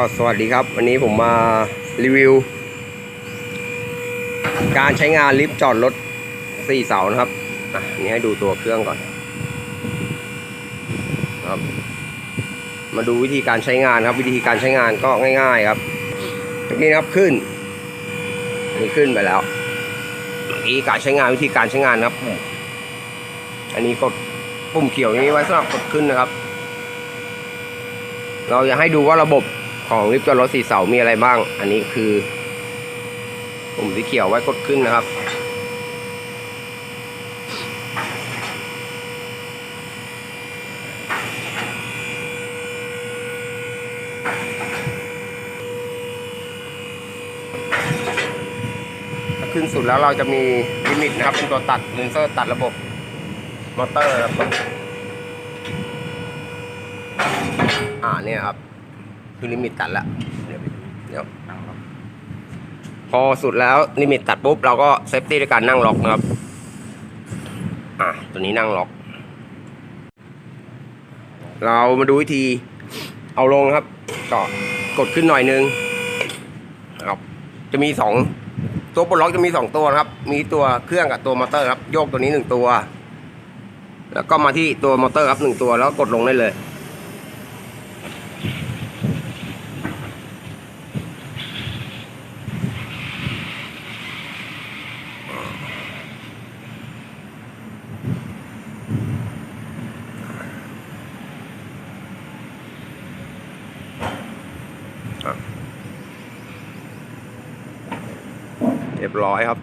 ก็สวัสดีครับ วันนี้ผมมารีวิว การใช้งานลิฟต์จอดรถสี่เสานะครับอะนี่ให้ดูตัวเครื่องก่อนครับ มาดูวิธีการใช้งานครับ วิธีการใช้งานก็ง่ายๆครับเมื่อกี้นะครับขึ้นนนี้ขึ้นไปแล้วอนี้การใช้งานวิธีการใช้งานครับอันนี้กดปุ่มเขียวนี้ไว้สำหรับกดขึ้นนะครับ เราจะให้ดูว่าระบบ ของลิฟต์จอดรถสีเสามีอะไรบ้าง อันนี้คือปุ่มสีเขียวไว้กดขึ้นนะครับ ขึ้นสุดแล้วเราจะมีลิมิตนะครับเป็นตัวตัดเลนเซอร์ตัดระบบมอเตอร์ครับอ่าเนี่ยครับ คือลิมิตตัดละเดี๋ยวเดี๋ยวพอสุดแล้วลิมิตตัดปุ๊บเราก็เซฟตี้ด้วยการนั่งล็อกนะครับ อ่าตัวนี้นั่งล็อก เรามาดูวิธีเอาลงครับก็กดขึ้นหน่อยนึงครับจะมีสองตัวปลดล็อกจะมีสองตัวนะครับ มีตัวเครื่องกับตัวมอเตอร์ครับ โยกตัวนี้หนึ่งตัว แล้วก็มาที่ตัวมอเตอร์ครับหนึ่งตัวแล้วกดลงได้เลย เรียบร้อยครับ